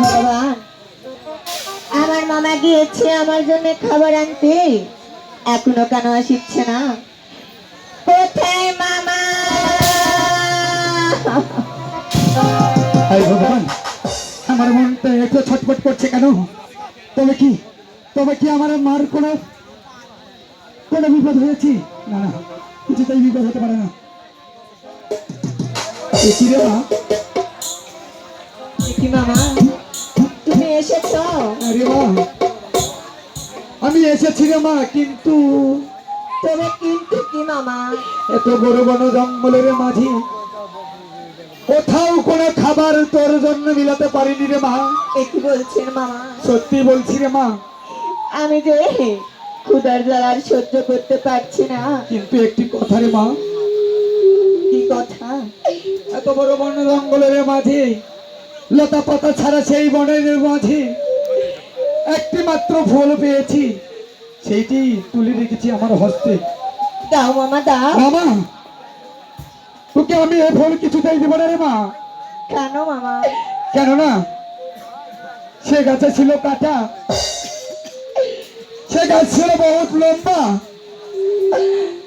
ভগবান। আমার মামা গিয়েছে আমার জন্য খাবার আনতে। এখনও কেন আসিচ্ছে না? কোথায় মামা? ভগবান আমার মনটা এত ছটফট করছে কেন? তবে কি তবে কি আমার মার কোনো কোনো বিপদ হয়েছে? না না কিছুতেই বিপদ হতে পারে না। কি রে মা? কি মামা? এসেছ? আরে মা আমি এসেছি রে মা কিন্তু তবে কিন্তু কি মামা? এত বড় বন জঙ্গলের মাঝে। কোথাও কোনো খাবার তোর জন্য মিলাতে পারিনি রে মা। কি বলছেন মামা? সত্যি বলছি রে মা। আমি যে ক্ষুদার জ্বালার সহ্য করতে পারছি না। কিন্তু একটি কথা রে মা। কি কথা? এত বড় বন জঙ্গলের মাঝে। লতা পাতা ছাড়া সেই বনের মাঝে একটি মাত্র ফুল পেয়েছি। সেইটি তুলে রেখেছি আমার হস্তে। দাও মামা দাও। মামা তোকে আমি এই ফুল কিছুতেই দেবো না রে মা। কেন মামা? কেননা সে গাছে ছিল কাটা। সে গাছ ছিল বহুত লম্বা।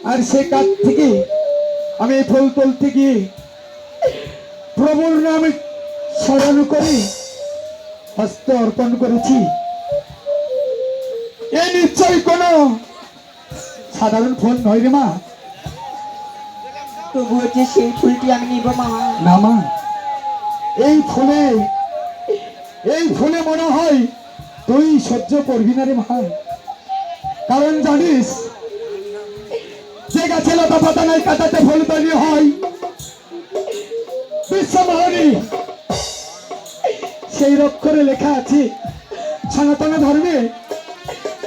আর সে কাঠ থেকে আমি এই ফুল তুলতে গিয়ে প্রভুর নামে স্মরণ করে হস্ত অর্পণ করেছি। এ নিশ্চয়ই কোনো সাধারণ ফুল নয় রে মা। তবুও যে সেই ফুলটি আমি নিব মামা না মা এই ফুলে এই ফুলে মনে হয় তুই সহ্য করবি না রে মা। কারণ জানিস যে গাছে লতা পাতা নাই কাটাতে ফুল তৈরি হয়। বিশ্বমহরী সেই অক্ষরে লেখা আছে। সনাতন ধর্মে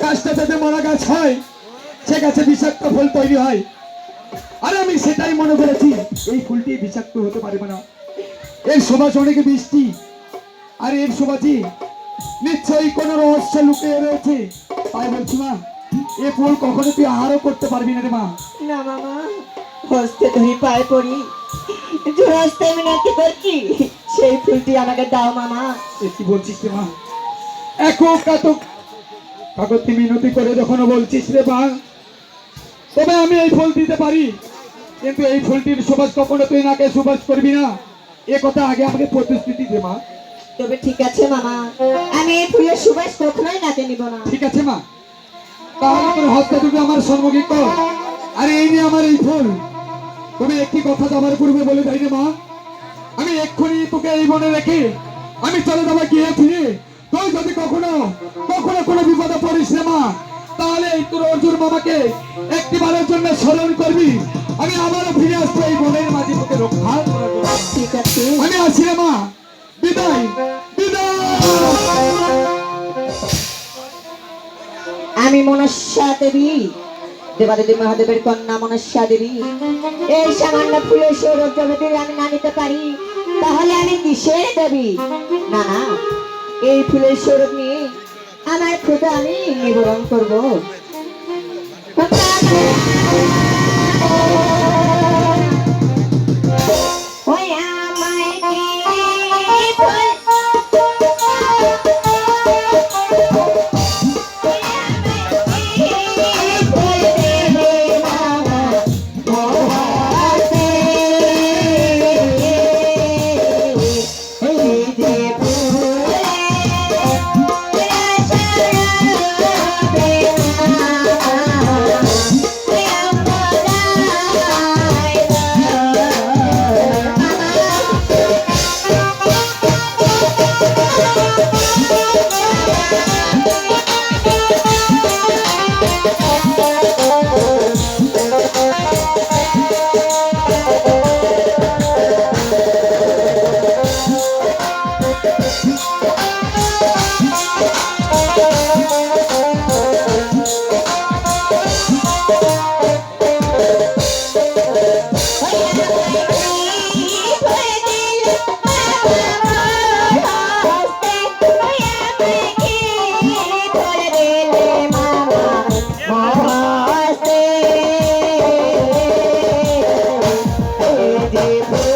গাছটা যাতে মরা গাছ হয়, সে গাছে বিষাক্ত ফুল তৈরি হয়। আর আমি সেটাই মনে করেছি, এই ফুলটি বিষাক্ত হতে পারবে না। এর সুবাস অনেক বৃষ্টি আর এর সুবাসই নিশ্চয়ই কোনো রহস্য লুকিয়ে রয়েছে। তাই বলছি মা, এ ফুল কখনো তুই আহারও করতে পারবি না রে মা। না মামা হস্তে ধরি পায়ে পড়ি। যে হস্তে মিনতি করছি সেই ফুলটি আমাকে দাও মামা। কি বলছিস রে মা? একক কাতক কাকতি মিনতি করে যখন বলছিস রে মা তবে আমি এই ফুল দিতে পারি। কিন্তু এই ফুলটির সুবাস কখনো তুই নাকে সুবাস করবি না। এ কথা আগে আমাকে প্রতিশ্রুতি দে মা। তবে ঠিক আছে মামা। আমি এই ফুলের সুবাস কখনোই নাতে নিব না। ঠিক আছে মা। তাহলে তোর হস্তে দুটো আমার কর। আর এই নিয়ে আমার এই ফুল। তবে একটি কথা যাবার পূর্বে বলে যাই রে মা। আমি এক্ষুনি তোকে এই মনে রেখে আমি চলে যাব গিয়ে ফিরে। তুই যদি কখনো কখনো কোনো বিপদে পড়িস রে মা তাহলে তোর অর্জুন মামাকে একটি বারের জন্য স্মরণ করবি। আমি আবারও ফিরে আসব এই বনের মাঝে তোকে রক্ষা ঠিক আছে। আমি আসি রে মা। বিদায় বিদায়। আমি মনস্যা দেবী দেবাদেবী মহাদেবের কন্যা মনস্যা দেবী। এই সামান্য ফুলের সৌরভ জগতের আমি না নিতে পারি। তাহলে আমি কিসের দেবী? না না, এই ফুলের স্বরূপ নিয়ে আমার ক্ষুদা আমি নিবরণ করব। Hey, hey, hey. Hey,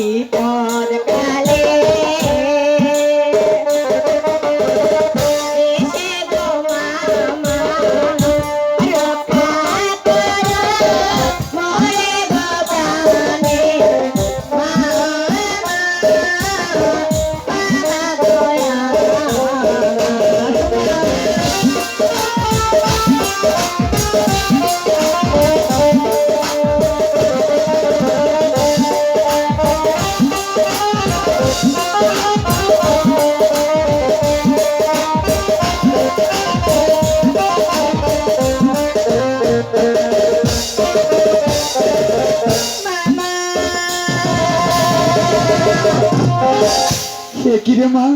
বিপদ কালে সে কি রে মা?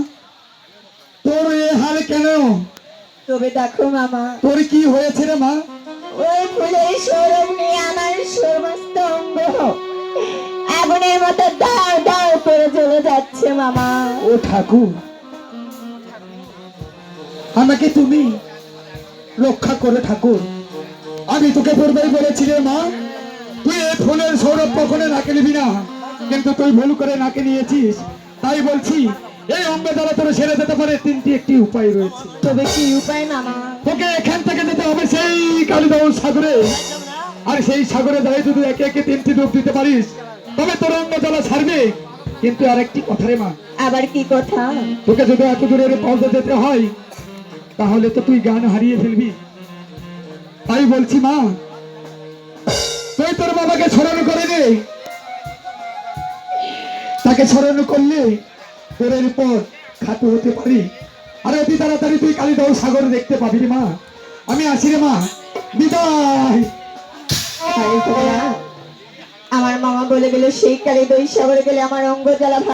তোর এ হাল কেন? তবে দেখো মামা। তোর কি হয়েছে রে মা? ওই ফুলের সৌরভ নিয়ে আমার সমস্ত অঙ্গ। আগুনের মতো দাও দাও করে চলে যাচ্ছে মামা। ও ঠাকুর আমাকে তুমি রক্ষা করে ঠাকুর। আমি তোকে পূর্বেই বলেছি রে মা তুই এই ফুলের সৌরভ কখনো নাকে নিবি না। কিন্তু তুই ভুল করে নাকে নিয়েছিস। তাই বলছি এই অঙ্গ দ্বারা তোর সেরে যেতে পারে তিনটি একটি উপায় রয়েছে। তবে কি উপায় তোকে এখান থেকে যেতে হবে সেই সাগরে। আর সেই সাগরে যদি একে একে তিনটি ডুব দিতে পারিস তবে তোর অঙ্গ জ্বালা ছাড়বে। কিন্তু আরেকটি কথা রে মা। আবার কি কথা? তোকে যদি এত দূরে পৌঁছে যেতে হয় তাহলে তো তুই গান হারিয়ে ফেলবি। তাই বলছি মা তুই তোর বাবাকে স্মরণ করে নে। তাকে স্মরণ করলে তোর পর খাটু হতে পারি। আর অতি তাড়াতাড়ি তুই কালিদাও সাগর দেখতে পাবি রে মা। আমি আসি রে মা। বিদায়। আমার মামা বলে গেল, সেই কালী দই সাগরে গেলে আমার অঙ্গ জ্বালা